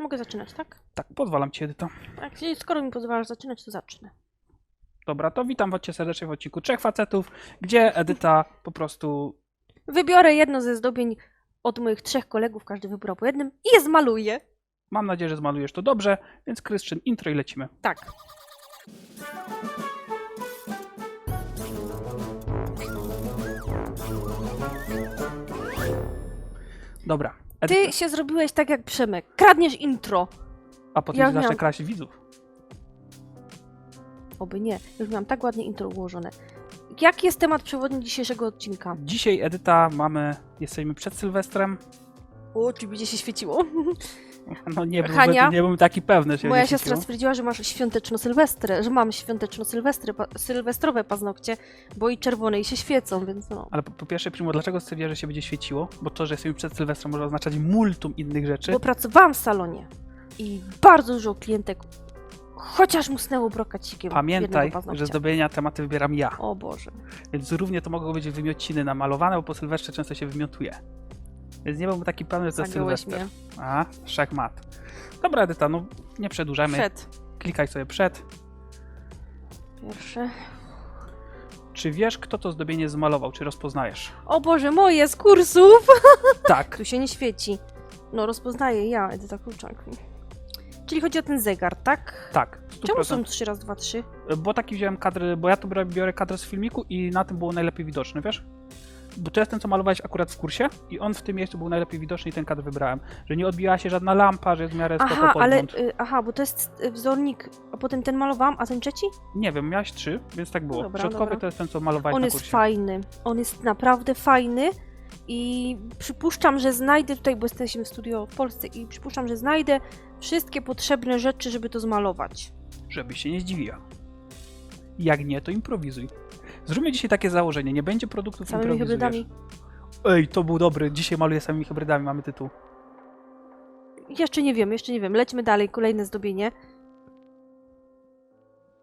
Mogę zaczynać, tak? Tak, pozwalam ci, Edyta. Tak, skoro mi pozwalasz zaczynać, to zacznę. Dobra, to witam cię serdecznie w odcinku Trzech Facetów, gdzie Edyta po prostu... Wybiorę jedno ze zdobień od moich trzech kolegów, każdy wybrał po jednym i je zmaluję. Mam nadzieję, że zmalujesz to dobrze, więc Kryszczyn, intro i lecimy. Tak. Dobra. Ty się zrobiłeś tak jak Przemek. Kradniesz intro. a potem ja zacznę miałam- kraść widzów. Oby nie. Już miałam tak ładnie intro ułożone. Jaki jest temat przewodni dzisiejszego odcinka? Dzisiaj, Edyta, mamy... Jesteśmy przed Sylwestrem. O, czy będzie się świeciło? No nie, byłbym, Hania? nie byłem taki pewny, że Moja siostra stwierdziła, że masz świąteczno-sylwestrę, że mam świąteczno-sylwestry, pa- sylwestrowe paznokcie, bo i czerwone i się świecą, więc no. Ale po, po pierwsze, Primo, dlaczego stwierdziłaś, że się będzie świeciło? Bo to, że jesteśmy przed Sylwestrem może oznaczać multum innych rzeczy. Bo pracowałam w salonie i bardzo dużo klientek chociaż musnęło brokacikiem Pamiętaj, że zdobienia tematy wybieram ja. O Boże. Więc równie to mogą być wymiociny namalowane, bo po Sylwestrze często się wymiotuje. Więc nie byłbym taki pewny, że to jest Zagiąłeś Sylwester. mnie. A, szachmat. Dobra, Edyta, no nie przedłużajmy. Przed. Klikaj sobie przed. Pierwsze. Czy wiesz, kto to zdobienie zmalował? Czy rozpoznajesz? O Boże, moje z kursów! Tak. Tu się nie świeci. No, rozpoznaję ja, Edyta Kluczak. Czyli chodzi o ten zegar, tak? Tak. Czemu 100%. są 3 raz 2, 3? Bo taki wziąłem kadry, bo ja to biorę- kadr z filmiku i na tym było najlepiej widoczny, wiesz? Bo to jest ten, co malowałeś akurat w kursie i on w tym miejscu był najlepiej widoczny i ten kadr wybrałem. Że nie odbijała się żadna lampa, że jest w miarę Aha, spoko ale. podgląd. Y, aha, bo to jest y, wzornik, a potem ten malowałam, a ten trzeci? Nie wiem, miałeś trzy, więc tak było. Dobra, Środkowy dobra. to jest ten, co malowałeś On na jest kursie. fajny. On jest naprawdę fajny. I przypuszczam, że znajdę tutaj, bo jesteśmy w studio w Polsce, i przypuszczam, że znajdę wszystkie potrzebne rzeczy, żeby to zmalować. Żebyś się nie zdziwiła. Jak nie, to improwizuj. Zróbmy dzisiaj takie założenie, nie będzie produktów Samymi hybrydami. Ej, to był dobry, dzisiaj maluję samymi hybrydami, mamy tytuł. Jeszcze nie wiem, jeszcze nie wiem. Lećmy dalej, kolejne zdobienie.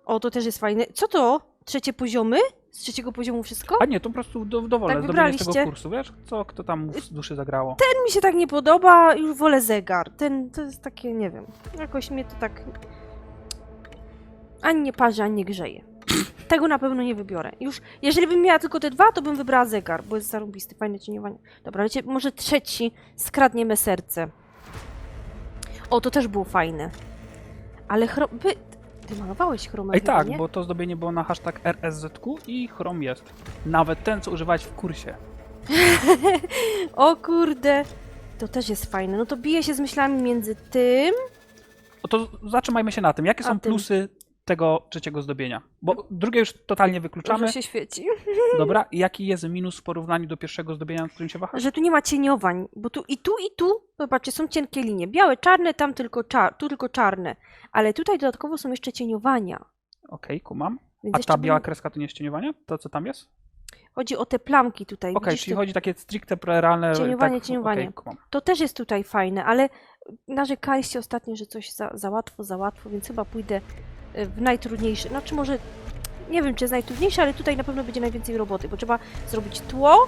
O, to też jest fajne. Co to? Trzecie poziomy? Z trzeciego poziomu wszystko? A nie, to po prostu do, dowolne Tak zdobienie z tego kursu, wiesz? Co, kto tam z duszy zagrało. Ten mi się tak nie podoba, już wolę zegar. Ten, to jest takie, nie wiem, jakoś mnie to tak... Ani nie parzy, ani nie grzeje. Tego na pewno nie wybiorę. Już, jeżeli bym miała tylko te dwa, to bym wybrała zegar, bo jest zarąbisty, fajne cieniowanie. Dobra, lecie, może trzeci skradnie me serce. O, to też było fajne. Ale chrom... Wy... Ty malowałeś chromę Ej tak, nie? bo to zdobienie było na hashtag RSZQ i Chrome jest. Nawet ten, co używałeś w kursie. O kurde! To też jest fajne. No to bije się z myślami między tym... No to zatrzymajmy się na tym. Jakie A są tym. plusy tego trzeciego zdobienia? Bo drugie już totalnie wykluczamy. Że się świeci. Dobra, jaki jest minus w porównaniu do pierwszego zdobienia, nad którym się wahasz? że tu nie ma cieniowań, bo tu i tu i tu, zobaczcie, są cienkie linie. Białe, czarne, tam tylko czar, tu tylko czarne. Ale tutaj dodatkowo są jeszcze cieniowania. Okej, kumam. Więc A ta bym- biała kreska to nie jest cieniowanie? To co tam jest? Chodzi o te plamki tutaj. Okej, widzisz czyli te- chodzi takie stricte realne... Cieniowanie, tak, cieniowanie. kumam. To też jest tutaj fajne, ale narzekaliście ostatnio, że coś za, za łatwo, za łatwo, więc chyba pójdę w najtrudniejsze. Znaczy może, nie wiem czy jest najtrudniejsze, ale tutaj na pewno będzie najwięcej roboty, bo trzeba zrobić tło,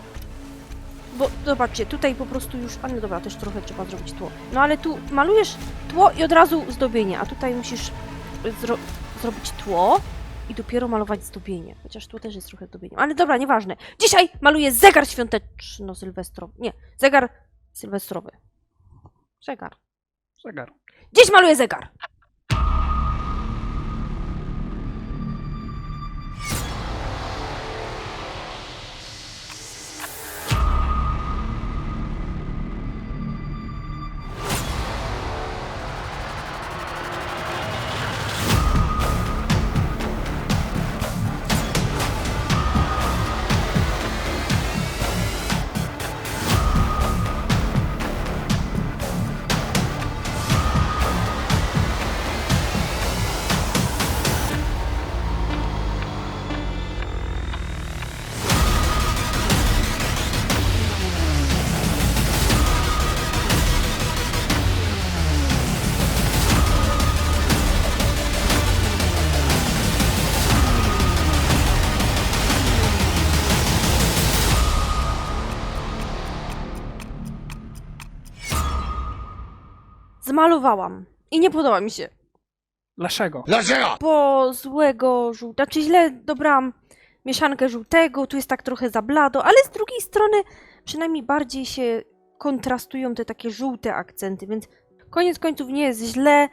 bo zobaczcie, tutaj po prostu już, a no dobra, też trochę trzeba zrobić tło. No ale tu malujesz tło i od razu zdobienie, a tutaj musisz zro zrobić tło i dopiero malować zdobienie. Chociaż tło też jest trochę zdobieniem. Ale dobra, nieważne. Dzisiaj maluję zegar świąteczno-sylwestrowy. Nie, zegar sylwestrowy. Zegar. Zegar. Dziś maluję zegar. Malowałam. I nie podoba mi się. Dlaczego? Dlaczego? Bo złego żółta, znaczy źle dobrałam mieszankę żółtego, tu jest tak trochę za blado, ale z drugiej strony przynajmniej bardziej się kontrastują te takie żółte akcenty, więc koniec końców nie jest źle,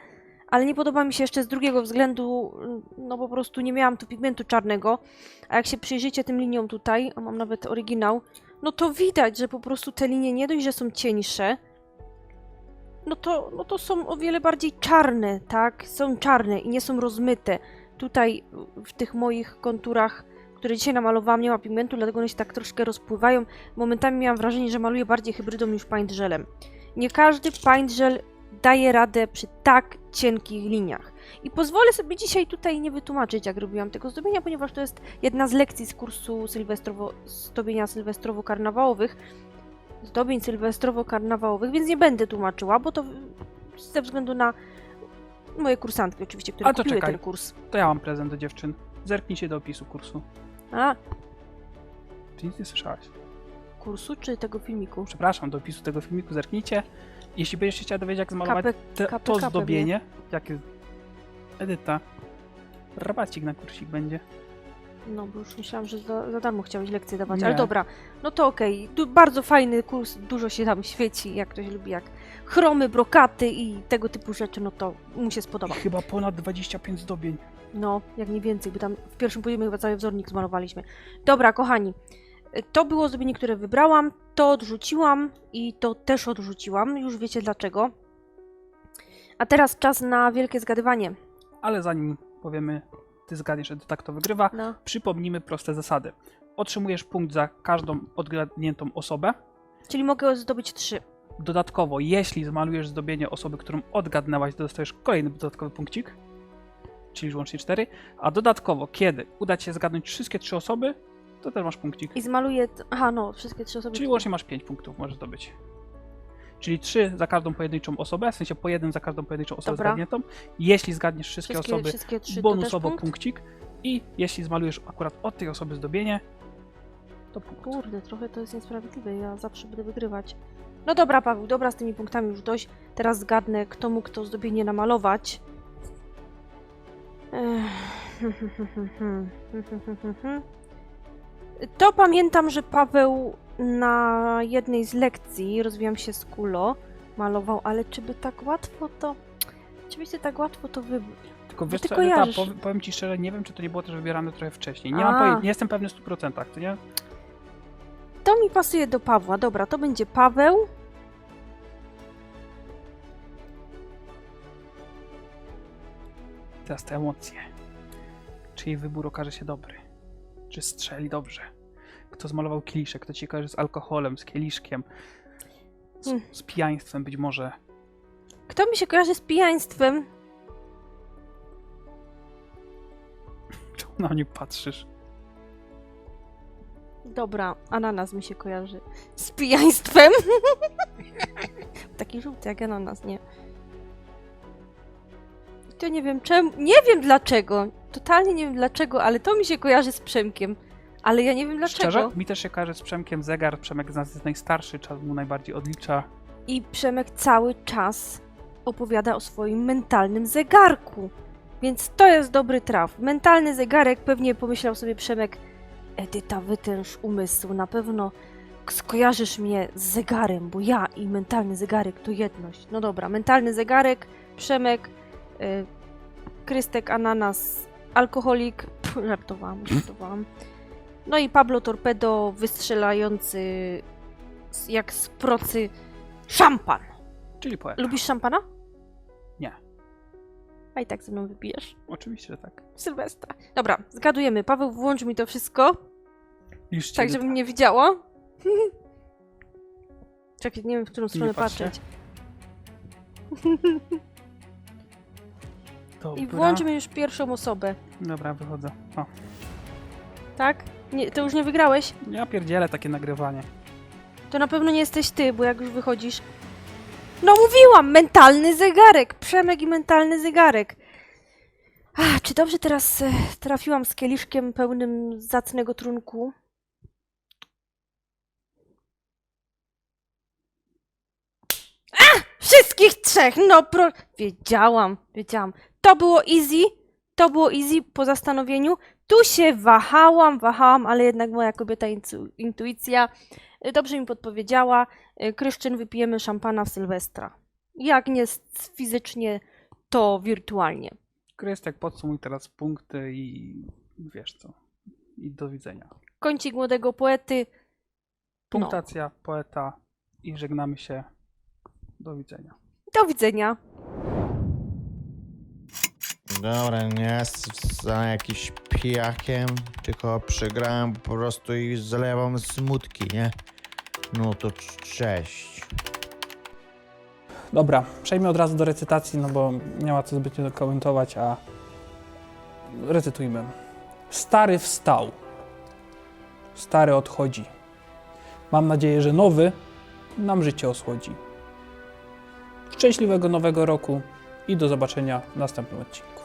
ale nie podoba mi się jeszcze z drugiego względu, no po prostu nie miałam tu pigmentu czarnego, a jak się przyjrzycie tym liniom tutaj, a mam nawet oryginał, no to widać, że po prostu te linie nie dość, że są cieńsze, no to, no to są o wiele bardziej czarne, tak? Są czarne i nie są rozmyte. Tutaj w tych moich konturach, które dzisiaj namalowałam, nie ma pigmentu, dlatego one się tak troszkę rozpływają. Momentami miałam wrażenie, że maluję bardziej hybrydą niż paint gelem. Nie każdy paint gel daje radę przy tak cienkich liniach. I pozwolę sobie dzisiaj tutaj nie wytłumaczyć, jak robiłam tego zdobienia, ponieważ to jest jedna z lekcji z kursu sylwestrowo, zdobienia sylwestrowo-karnawałowych, zdobień sylwestrowo-karnawałowych, więc nie będę tłumaczyła, bo to ze względu na moje kursantki oczywiście, które A to kupiły czekaj. ten kurs. To ja mam prezent do dziewczyn. Zerknijcie do opisu kursu. A, Ty nic nie słyszałaś. kursu czy tego filmiku? Przepraszam, do opisu tego filmiku zerknijcie. Jeśli będziecie chciała dowiedzieć, jak zmalować te, to zdobienie, jakie... Edyta. Rabacik na kursik będzie. No bo już myślałam, że za, za darmo chciałeś lekcje dawać, Nie. ale dobra, no to okej. Du- Bardzo fajny kurs, dużo się tam świeci, jak ktoś lubi, jak chromy, brokaty i tego typu rzeczy, no to mu się spodoba. I chyba ponad 25 zdobień. No, jak nie więcej, bo tam w pierwszym poziomie chyba cały wzornik zmalowaliśmy. Dobra, kochani, y, to było zdobienie, które wybrałam, to odrzuciłam i to też odrzuciłam, już wiecie dlaczego. A teraz czas na wielkie zgadywanie. Ale zanim powiemy, ty zgadniesz, że tak to wygrywa, No, przypomnijmy proste zasady. Otrzymujesz punkt za każdą odgadniętą osobę. czyli mogę zdobyć trzy. Dodatkowo, jeśli zmalujesz zdobienie osoby, którą odgadnęłaś, to dostajesz kolejny dodatkowy punkcik, czyli łącznie 4. A dodatkowo, kiedy uda ci się zgadnąć wszystkie trzy osoby, to też masz punkcik. I zmaluję. Aha, no, wszystkie trzy osoby. Czyli łącznie masz 5 punktów, możesz zdobyć. Czyli 3 za każdą pojedynczą osobę, w sensie po jeden za każdą pojedynczą osobę Dobra. zgadniętą. Jeśli zgadniesz wszystkie, wszystkie, osoby, wszystkie trzy to też bonusowo punkt? punkcik. I jeśli zmalujesz akurat od tej osoby zdobienie, to punkt. Kurde, trochę to jest niesprawiedliwe. Ja zawsze będę wygrywać. No dobra, Paweł, dobra, z tymi punktami już dość. Teraz zgadnę, kto mógł to zdobienie namalować. Ech. To pamiętam, że Paweł na jednej z lekcji, rozwijam się z kulo, malował, ale czy by tak łatwo to... Czy byście tak łatwo to wy... Tylko wiesz ty co, kojarzysz. powiem, powiem ci szczerze, nie wiem, czy to nie było też wybierane trochę wcześniej. Nie A. mam poje- nie jestem pewny w 100%, to nie? To mi pasuje do Pawła. Dobra, to będzie Paweł. Teraz te emocje. Czy jej wybór okaże się dobry? Czy strzeli dobrze? Kto zmalował kieliszek? Kto ci kojarzy z alkoholem, z kieliszkiem? Z, Hmm. z pijaństwem być może. Kto mi się kojarzy z pijaństwem? Czemu na mnie patrzysz? Dobra, ananas mi się kojarzy z pijaństwem. Taki żółty jak ananas, nie? To nie wiem czemu, nie wiem dlaczego. Totalnie nie wiem dlaczego, ale to mi się kojarzy z Przemkiem. Ale ja nie wiem dlaczego. Szczerze? Mi też się kojarzy z Przemkiem zegar. Przemek z nas jest najstarszy, czas mu najbardziej odlicza. I Przemek cały czas opowiada o swoim mentalnym zegarku. Więc to jest dobry traf. Mentalny zegarek, pewnie pomyślał sobie Przemek, Edyta, wytęż umysł, na pewno skojarzysz mnie z zegarem, bo ja i mentalny zegarek to jedność. No dobra, mentalny zegarek, Przemek, y, Krystek, Ananas, alkoholik, Pff, żartowałam, żartowałam. No i Pablo Torpedo, wystrzelający z- jak z procy Szampan! Czyli poeta. Lubisz szampana? Nie. A i tak ze mną wypijesz. Oczywiście, że tak. Sylwestra. Dobra, zgadujemy. Paweł, włącz mi to wszystko, Liczcie, tak żebym nie widziała. Czekaj, nie wiem, w którą stronę patrzcie. patrzeć. Dobra. I włączmy już pierwszą osobę. Dobra, wychodzę. O. Tak? Nie, to już nie wygrałeś? Ja pierdzielę takie nagrywanie. To na pewno nie jesteś ty, bo jak już wychodzisz... No mówiłam! Mentalny zegarek! Przemek i mentalny zegarek. Ach, czy dobrze teraz e, trafiłam z kieliszkiem pełnym zacnego trunku? A! Wszystkich trzech! No pro... Wiedziałam, wiedziałam. To było easy, to było easy po zastanowieniu. Tu się wahałam, wahałam, ale jednak moja kobieta intu- intuicja y, dobrze mi podpowiedziała. Y, Kryszczyn, wypijemy szampana w Sylwestra. Jak nie fizycznie, to wirtualnie. Krystek, podsumuj teraz punkty i wiesz co. I do widzenia. Kącik młodego poety. Punktacja, poeta i żegnamy się. Do widzenia. Do widzenia. Dobra, nie jestem jakiś pijakiem, tylko przegrałem po prostu i zalewam smutki, nie? No to cześć. Dobra, przejdźmy od razu do recytacji, no bo nie ma co zbytnio komentować, a recytujmy. Stary wstał. Stary odchodzi. Mam nadzieję, że nowy nam życie osłodzi. Szczęśliwego nowego roku i do zobaczenia w następnym odcinku.